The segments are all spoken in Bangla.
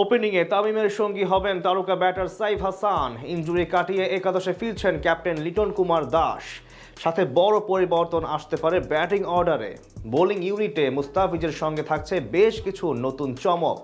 ওপেনিংয়ে তামিমের সঙ্গী হবেন তারকা ব্যাটার সাইফ হাসান। ইনজুরি কাটিয়ে একাদশে ফিরছেন ক্যাপ্টেন লিটন কুমার দাস। সাথে বড় পরিবর্তন আসতে পারে ব্যাটিং অর্ডারে। বোলিং ইউনিটে মুস্তাফিজের সঙ্গে থাকছে বেশ কিছু নতুন চমক।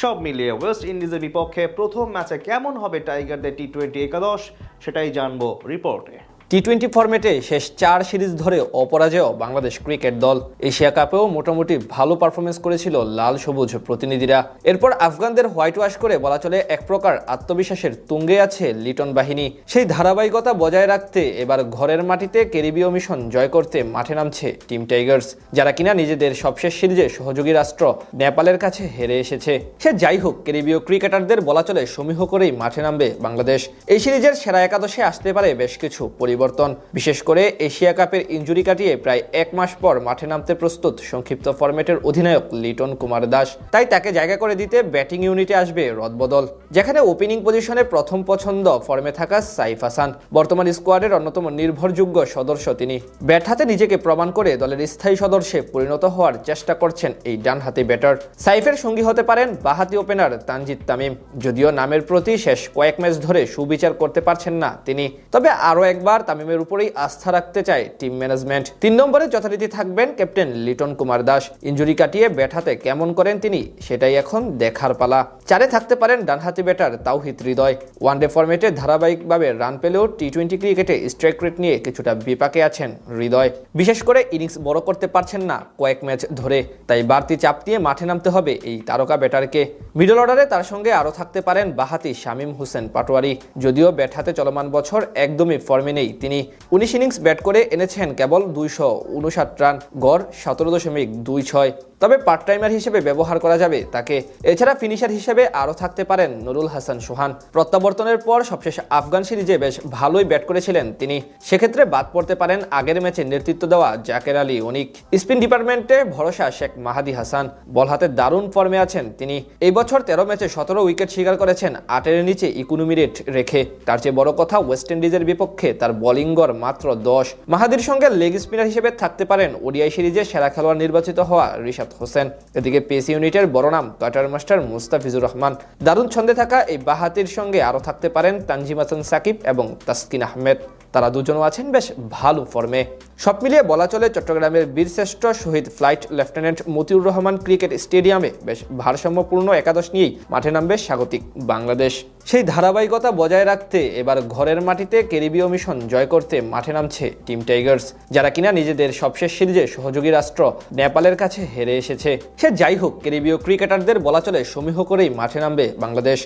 সব মিলিয়ে ওয়েস্ট ইন্ডিজের বিপক্ষে প্রথম ম্যাচে কেমন হবে টাইগারদের টি টোয়েন্টি একাদশ, সেটাই জানব রিপোর্টে। টি টোয়েন্টি ফরম্যাটে শেষ চার সিরিজ ধরে অপরাজেয় বাংলাদেশ ক্রিকেট দল। এশিয়া কাপেও মোটামুটি ভালো পারফরমেন্স করেছিল লাল সবুজ প্রতিনিধিরা। এরপর আফগানদের হোয়াইট ওয়াশ করে বলা চলে এক প্রকার আত্মবিশ্বাসের তুঙ্গে আছে লিটন বাহিনী। সেই ধারাবাহিকতা বজায় রাখতে এবার ঘরের মাটিতে ক্যারিবীয় মিশন জয় করতে মাঠে নামছে টিম টাইগার্স যারা কিনা নিজেদের সবশেষ সিরিজে সহযোগী রাষ্ট্র নেপালের কাছে হেরে এসেছে। সে যাই হোক, ক্যারিবীয় ক্রিকেটারদের বলা চলে সমীহ করেই মাঠে নামবে বাংলাদেশ। এই সিরিজের সেরা একাদশে আসতে পারে বেশ কিছু পরিবর্তন। বিশেষ করে এশিয়া কাপের ইঞ্জুরি কাটিয়ে প্রায় এক মাস পর মাঠে নামতে প্রস্তুত সংক্ষিপ্ত ফরম্যাটের অধিনায়ক লিটন কুমার দাস। তাই তাকে জায়গা করে দিতে ব্যাটিং ইউনিটে আসবে রদবদল। যেখানে ওপেনিং পজিশনে প্রথম পছন্দ ফর্মে থাকা সাইফ হাসান। বর্তমান স্কোয়াডের অন্যতম নির্ভরযোগ্য সদস্য তিনি। ব্যাট হাতে নিজেকে প্রমাণ করে দলের স্থায়ী সদস্যে পরিণত হওয়ার চেষ্টা করছেন এই ডান হাতি ব্যাটার। সাইফের সঙ্গী হতে পারেন বাহাতি ওপেনার তানজিদ তামিম। যদিও নামের প্রতি শেষ কয়েক ম্যাচ ধরে সুবিচার করতে পারছেন না তিনি। তবে আরও একবার তামিমের উপরেই আস্থা রাখতে চায় টিম ম্যানেজমেন্ট। তিন নম্বরে যথারীতি থাকবেন ক্যাপ্টেন লিটন কুমার দাস। ইঞ্জুরি কাটিয়ে ব্যাট হাতে কেমন করেন তিনি, সেটাই এখন দেখার পালা। চারে থাকতে পারেন ডানহাতি ব্যাটার তাওহিদ হৃদয়। ওয়ানডে ফরম্যাটে ধারাবাহিকভাবে রান পেলেও টি টোয়েন্টি ক্রিকেটে স্ট্রাইক রেট নিয়ে কিছুটা বিপাকে আছেন হৃদয়। বিশেষ করে ইনিংস বড় করতে পারছেন না কয়েক ম্যাচ ধরে। তাই বাড়তি চাপ দিয়ে মাঠে নামতে হবে এই তারকা ব্যাটারকে। মিডল অর্ডারে তার সঙ্গে আরও থাকতে পারেন বাহাতি শামীম হোসেন পাটোয়ারি। যদিও ব্যাট হাতে চলমান বছর একদমই ফর্মে নেই। তিনি উনিশ ইনিংস ব্যাট করে এনেছেন কেবল দুইশো উনষাট রান, গড় সতেরো দশমিক দুই ছয়। তবে পার্ট টাইমার হিসেবে ব্যবহার করা যাবে। তাকে এছাড়া ফিনিশার হিসেবে আরও থাকতে পারেন নুরুল হাসান সোহান। প্রত্যাবর্তনের পর সবশেষ আফগান সিরিজে বেশ ভালোই ব্যাট করেছিলেন তিনি। সেক্ষেত্রে বাদ পড়তে পারেন আগের ম্যাচে নেতৃত্ব দেওয়া জাকের আলী অনিক। স্পিন ডিপার্টমেন্টে ভরসা শেখ মাহাদি হাসান। বল হাতে দারুণ ফর্মে আছেন তিনি। এই বছর তেরো ম্যাচে সতেরো উইকেট শিকার করেছেন আটের নিচে ইকোনমি রেট রেখে। তার চেয়ে বড় কথা ওয়েস্ট ইন্ডিজের বিপক্ষে তার বোলিং গড় মাত্র দশ। মাহাদির সঙ্গে লেগ স্পিনার হিসেবে থাকতে পারেন ওডিআই সিরিজে সেরা খেলোয়াড় নির্বাচিত হওয়া রিশাদ হোসেন। এদিকে পিএসি ইউনিটের বড় নাম কোয়ার্টার মাস্টার মুস্তাফিজুর রহমান। দারুণ ছন্দে থাকা এই বাহাতির সঙ্গে আরও থাকতে পারেন তানজিম হাসান সাকিব এবং তাসকিন আহমেদ। তারা দুজনও আছেন বেশ ভালো ফর্মে। সব মিলিয়ে বলা চলে চট্টগ্রামের বীরশ্রেষ্ঠ শহীদ flight lieutenant Motiur Rahman cricket stadium বেশ ভারসাম্যপূর্ণ একাদশ নিয়েই মাঠে নামবে স্বাগতিক বাংলাদেশ। সেই ধারাবাহিকতা বজায় রাখতে এবার ঘরের মাটিতে ক্যারিবীয় মিশন জয় করতে মাঠে নামছে টিম টাইগার্স, যারা কিনা নিজেদের সবশেষ সিরিজে সহযোগী রাষ্ট্র নেপালের কাছে হেরে এসেছে। সে যাই হোক, ক্যারিবীয় ক্রিকেটারদের বলা চলে সমীহ করেই মাঠে নামবে বাংলাদেশ।